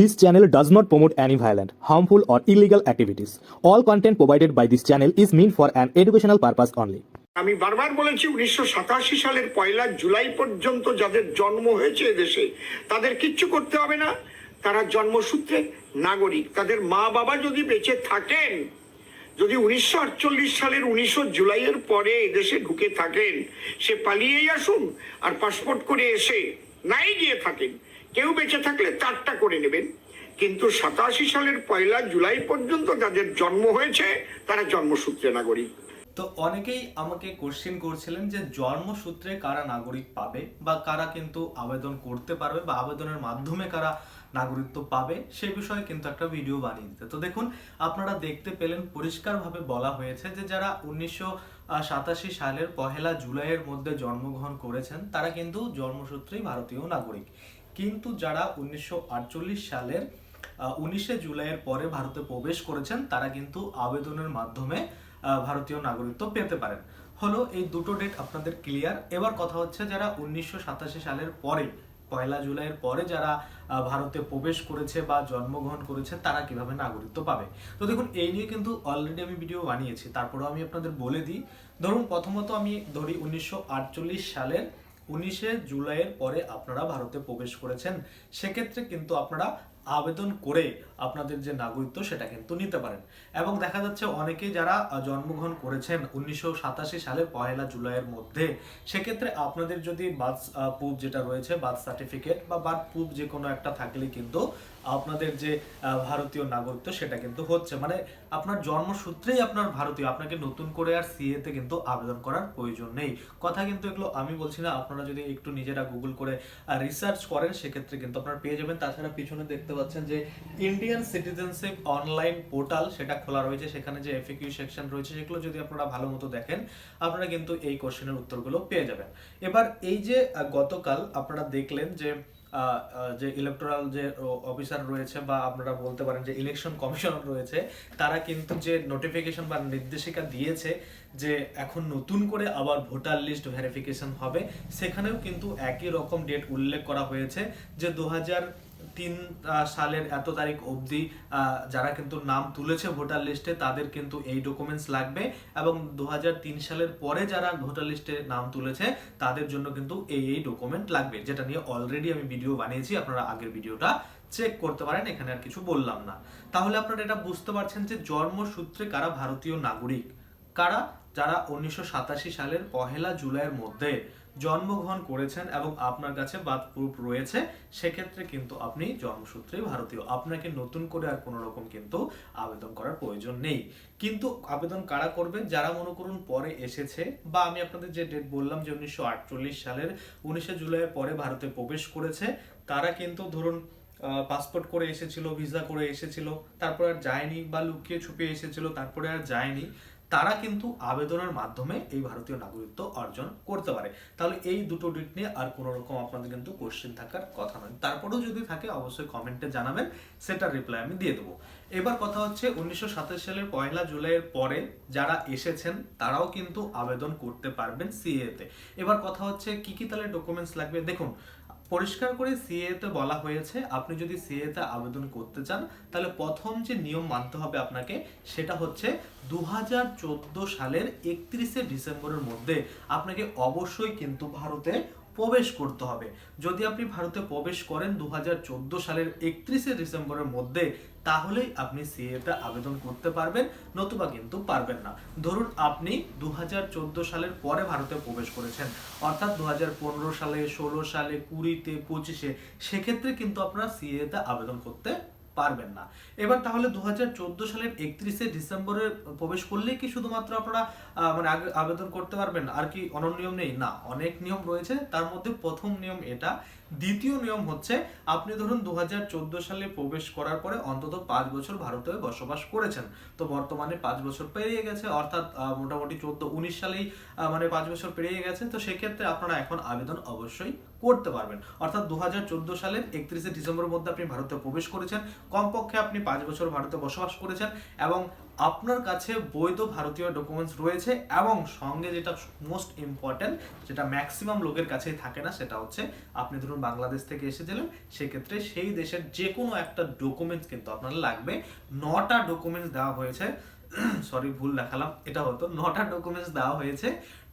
This channel does not promote any violent, harmful, or illegal activities. All content provided by this channel is meant for an educational purpose only. আমি বারবার বলেছি উনিশশো সাতাশি সালের পয়লা জুলাই পর্যন্ত যাদের জন্ম হয়েছে এদেশে তাদের কিচ্ছু করতে হবে না তারা জন্মসূত্রে নাগরিক তাদের মা বাবা যদি বেঁচে থাকেন যদি উনিশশো আটচল্লিশ সালের উনিশশো জুলাইয়ের পরে এদেশে ঢুকে থাকেন সে পালিয়েই আসুন আর পাসপোর্ট করে এসে নাই গিয়ে থাকেন কেউ বেঁচে থাকলে তারটা করে নেবেন। কিন্তু সাতাশি সালের পয়লা জুলাই পর্যন্ত যাদের জন্ম হয়েছে, তারা জন্মসূত্রে নাগরিক। তো অনেকেই আমাকে কোশ্চেন করছিলেন যে জন্মসূত্রে কারা নাগরিক পাবে বা কারা কিন্তু আবেদন করতে পারবে বা আবেদনের মাধ্যমে কারা নাগরিকত্ব পাবে, সে বিষয়ে কিন্তু একটা ভিডিও বানিয়ে দিতে। তো দেখুন, আপনারা দেখতে পেলেন, পরিষ্কারভাবে বলা হয়েছে যে যারা উনিশশো সাতাশি সালের পহেলা জুলাইয়ের মধ্যে জন্মগ্রহণ করেছেন, তারা কিন্তু জন্মসূত্রেই ভারতীয় নাগরিক। কিন্তু যারা উনিশশো আটচল্লিশ সালের উনিশে জুলাইয়ের পরে ভারতে প্রবেশ করেছেন, তারা কিন্তু আবেদনের মাধ্যমে ভারতীয় নাগরিকত্ব পেতে পারেন। হলো, এই দুটো ডেট আপনাদের ক্লিয়ার এবার কথা হচ্ছে যারা উনিশশো সাতাশি সালের পরে, পয়লা জুলাইয়ের পরে যারা ভারতে প্রবেশ করেছে বা জন্মগ্রহণ করেছে, তারা কীভাবে নাগরিকত্ব পাবে? তো দেখুন, এই নিয়ে কিন্তু অলরেডি আমি ভিডিও বানিয়েছি। তারপরেও আমি আপনাদের বলে দিই। ধরুন, প্রথমত আমি ধরি উনিশশো আটচল্লিশ সালের উনিশে জুলাইয়ের পরে আপনারা ভারতে প্রবেশ করেছেন। সেক্ষেত্রে কিন্তু আপনারা আবেদন করে আপনাদের যে নাগরিকত্ব সেটা কিন্তু নিতে পারেন। এবং দেখা যাচ্ছে অনেকেই যারা জন্মগ্রহণ করেছেন উনিশশো সাতাশি সালের পহেলা জুলাইয়ের মধ্যে, সেক্ষেত্রে আপনাদের যদি বার্থ প্রুফ যেটা রয়েছে, বার্থ সার্টিফিকেট বা বার্থ প্রুফ যে কোনো একটা থাকলে কিন্তু আপনাদের যে ভারতীয় নাগরিকত্ব সেটা কিন্তু হচ্ছে। মানে আপনার জন্মসূত্রেই আপনার ভারতীয়, আপনাকে নতুন করে আর সিএতে কিন্তু আবেদন করার প্রয়োজন নেই। কথা কিন্তু এগুলো আমি বলছি না, আপনারা যদি একটু নিজেরা গুগল করে রিসার্চ করেন, সেক্ষেত্রে কিন্তু আপনারা পেয়ে যাবেন। তাছাড়া পিছনে দেখতে পাচ্ছেন যে ইন্ডিয়ান সিটিজেনশিপ অনলাইন পোর্টাল সেটা খোলা রয়েছে, সেখানে যে এফএকিউ সেকশন রয়েছে, সেগুলো যদি আপনারা ভালো মতো দেখেন, আপনারা কিন্তু এই কোশ্চেনের উত্তরগুলো পেয়ে যাবেন। এবার এই যে গতকাল আপনারা দেখলেন যে যে ইলেকটোরাল যে অফিসার রয়েছে বা আপনারা বলতে পারেন যে ইলেকশন কমিশনার রয়েছে, তারা কিন্তু যে নোটিফিকেশন বা নির্দেশিকা দিয়েছে যে এখন নতুন করে আবার ভোটার লিস্ট ভেরিফিকেশন হবে, সেখানেও কিন্তু একই রকম ডেট উল্লেখ করা হয়েছে যে দু হাজার তিন সালের এত তারিখ অবধি যারা কিন্তু নাম তুলেছে ভোটার লিস্টে, তাদের কিন্তু এই ডকুমেন্টস লাগবে। এবং দু হাজার তিন সালের পরে যারা ভোটার লিস্টে নাম তুলেছে, তাদের জন্য কিন্তু এই এই ডকুমেন্ট লাগবে, যেটা নিয়ে অলরেডি আমি ভিডিও বানিয়েছি। আপনারা আগের ভিডিওটা চেক করতে পারেন, এখানে আর কিছু বললাম না। তাহলে আপনারা এটা বুঝতে পারছেন যে জন্মসূত্রে কারা ভারতীয় নাগরিক? কারা? যারা উনিশশো সাতাশি সালের পহেলা জুলাইয়ের মধ্যে জন্মগ্রহণ করেছেন এবং আপনার কাছে বাদ প্রুফ রয়েছে, সেক্ষেত্রে কিন্তু আপনি জন্মসূত্রে ভারতীয়। আপনাকে নতুন করে আর কোনো রকম কিন্তু আবেদন করার প্রয়োজন নেই। কিন্তু আবেদন কারা করবেন যারা মনে করুন পরে এসেছে, বা আমি আপনাদের যে ডেট বললাম যে উনিশশো আটচল্লিশ সালের উনিশে জুলাইয়ের পরে ভারতে প্রবেশ করেছে, তারা কিন্তু ধরুন পাসপোর্ট করে এসেছিল ভিসা করে এসেছিল, তারপর আর যায়নি বা লুকিয়ে ছুপিয়ে এসেছিল, তারপরে আর যায়নি। তারা কিন্তু আবেদনের মাধ্যমে এই ভারতীয় নাগরিকত্ব অর্জন করতে পারে। তাহলে এই দুটো ডিট নিয়ে আর কোনো রকম আপনাদের কিন্তু কোশ্চেন থাকার কথা নয়। তারপরেও যদি থাকে, অবশ্যই কমেন্টে জানাবেন সেটার রিপ্লাই আমি দিয়ে দেবো। এবার কথা হচ্ছে, উনিশশো সাতাশ সালের পয়লা জুলাইয়ের পরে যারা এসেছেন, তারাও কিন্তু আবেদন করতে পারবেন সিএতে এবার কথা হচ্ছে, কি কি তাহলে ডকুমেন্টস লাগবে? দেখুন পরিষ্কার করে সিএ তে বলা হয়েছে, আপনি যদি সিএ তে আবেদন করতে চান, তাহলে প্রথম যে নিয়ম মানতে হবে আপনাকে, সেটা হচ্ছে দু হাজার চোদ্দ সালের একত্রিশে ডিসেম্বরের মধ্যে আপনাকে অবশ্যই কিন্তু ভারতে প্রবেশ করতে হবে। যদি আপনি ভারতে প্রবেশ করেন দুহাজার চোদ্দ সালের একত্রিশে ডিসেম্বরের মধ্যে, তাহলেই আপনি সিএতে আবেদন করতে পারবেন, নতুবা কিন্তু পারবেন না। ধরুন আপনি দু হাজার চোদ্দ সালের পরে ভারতে প্রবেশ করেছেন, অর্থাৎ দু হাজার পনেরো সালে, ষোলো সালে, কুড়িতে, পঁচিশে, সেক্ষেত্রে কিন্তু আপনারা সিএতে আবেদন করতে পারবেন না। এবার তাহলে দু সালের একত্রিশে ডিসেম্বরে প্রবেশ করলেই কি শুধুমাত্র আপনারা মানে আবেদন করতে পারবেন? আর কি অন্য নিয়ম নেই? না, অনেক নিয়ম রয়েছে। তার মধ্যে প্রথম নিয়ম এটা। দ্বিতীয় নিয়ম হচ্ছে, আপনি ধরুন দু হাজার চোদ্দ সালে প্রবেশ করার পরে অন্তত পাঁচ বছর ভারতে বসবাস করেছেন। তো বর্তমানে পাঁচ বছর পেরিয়ে গেছে, অর্থাৎ মোটামুটি চোদ্দ, উনিশ সালেই মানে পাঁচ বছর পেরিয়ে গেছে। তো সেক্ষেত্রে আপনারা এখন আবেদন অবশ্যই করতে পারবেন। অর্থাৎ দু সালের একত্রিশে ডিসেম্বরের মধ্যে আপনি ভারতে প্রবেশ করেছেন, কমপক্ষে আপনি পাঁচ বছর ভারতে বসবাস করেছেন এবং আপনার কাছে বৈধ ভারতীয় ডকুমেন্টস রয়েছে এবং সঙ্গে যেটা মোস্ট ইম্পর্টেন্ট যেটা ম্যাক্সিমাম লোকের কাছেই থাকে না, সেটা হচ্ছে আপনি ধরুন বাংলাদেশ থেকে এসেছিলেন, সেক্ষেত্রে সেই দেশের যে কোনো একটা ডকুমেন্টস কিন্তু আপনার লাগবে। নটা ডকুমেন্টস দেওয়া হয়েছে। সরি ভুল দেখালাম। এটা হতো। নটা ডকুমেন্টস দেওয়া হয়েছে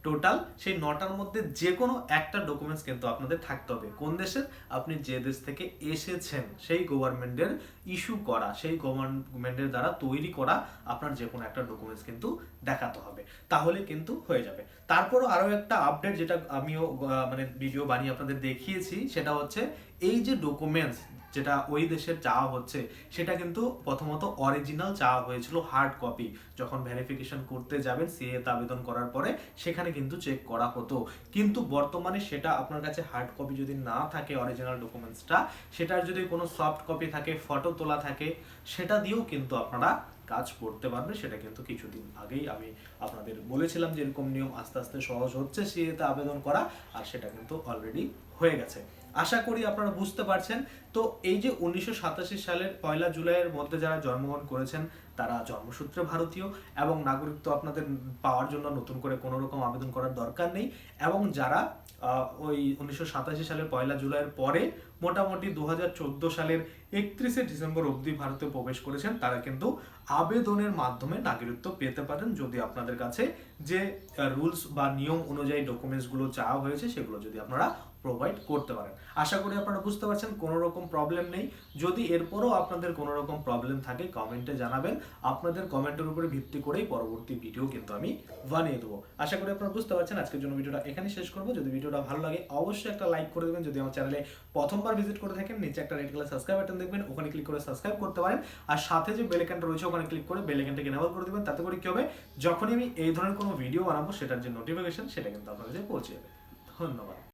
টোটাল সেই নটার মধ্যে যে কোনো একটা ডকুমেন্টস কিন্তু আপনাদের থাকতে হবে। কোন দেশের? আপনি যে দেশ থেকে এসেছেন, সেই গভর্নমেন্টের ইস্যু করা, সেই গভর্নমেন্টের দ্বারা তৈরি করা আপনার যে কোনো একটা ডকুমেন্টস কিন্তু দেখাতে হবে। তাহলে কিন্তু হয়ে যাবে। তারপরও আরও একটা আপডেট যেটা আমিও মানে ভিডিও বানিয়ে আপনাদের দেখিয়েছি, সেটা হচ্ছে এই যে ডকুমেন্টস যেটা ওই দেশের চাওয়া হচ্ছে, সেটা কিন্তু প্রথমত অরিজিনাল চাওয়া হয়েছিল হার্ড কপি যখন ভেরিফিকেশন করতে যাবেন সিএতে আবেদন করার পরে সেখানে কিন্তু চেক করা হতো। কিন্তু বর্তমানে সেটা আপনার কাছে হার্ড কপি যদি না থাকে অরিজিনাল ডকুমেন্টসটা সেটার যদি কোনো সফট কপি থাকে ফটো তোলা থাকে, সেটা দিয়েও কিন্তু আপনারা কাজ করতে পারবে। সেটা কিন্তু কিছুদিন আগেই আমি আপনাদের বলেছিলাম যে এরকম নিয়ম আস্তে আস্তে সহজ হচ্ছে সিএতে আবেদন করা, আর সেটা কিন্তু অলরেডি হয়ে গেছে। আশা করি আপনারা বুঝতে পারছেন। তো এই যে উনিশশো সাতাশি সালের পয়লা জুলাইয়ের মধ্যে যারা জন্মগ্রহণ করেছেন, তারা জন্মসূত্রে ভারতীয় এবং নাগরিকত্ব আপনাদের পাওয়ার জন্য নতুন করে কোনো রকম আবেদন করার দরকার নেই এবং যারা ওই উনিশশো সাতাশি সালের পয়লা জুলাইয়ের পরে মোটামুটি দু হাজার চোদ্দ সালের একত্রিশে ডিসেম্বর অবধি ভারতে প্রবেশ করেছেন, তারা কিন্তু আবেদনের মাধ্যমে নাগরিকত্ব পেতে পারেন। যদি আপনাদের কাছে যে রুলস বা নিয়ম অনুযায়ী ডকুমেন্টসগুলো চাওয়া হয়েছে, সেগুলো যদি আপনারা প্রোভাইড করতে পারেন। আশা করি আপনারা বুঝতে পারছেন, কোনো রকম প্রবলেম নেই। যদি এরপরও আপনাদের কোনো রকম প্রবলেম থাকে কমেন্টে জানাবেন। আপনাদের কমেন্টের উপরে ভিত্তি করেই পরবর্তী ভিডিও কিন্তু আমি বানিয়ে দেবো। আশা করি আপনারা বুঝতে পারছেন, আজকের জন্য ভিডিওটা এখানে শেষ করব। যদি ভিডিওটা ভালো লাগে, অবশ্যই একটা লাইক করে দেবেন। যদি আমার চ্যানেলে প্রথমবার ভিজিট করে থাকেন, নিচে একটা রেড কালার সাবস্ক্রাইব বাটন দেখবেন, ওখানে ক্লিক করে সাবস্ক্রাইব করতে পারেন। আর সাথে যে বেল আইকনটা রয়েছে, ওখানে ক্লিক করে বেল আইকনটাকে এনেবল করে দেবেন। তাতে করে কি হবে, যখনই আমি এই ধরনের কোনো ভিডিও বানাবো, সেটার যে নোটিফিকেশন সেটা কিন্তু আপনার কাছে পৌঁছে যাবে। ধন্যবাদ।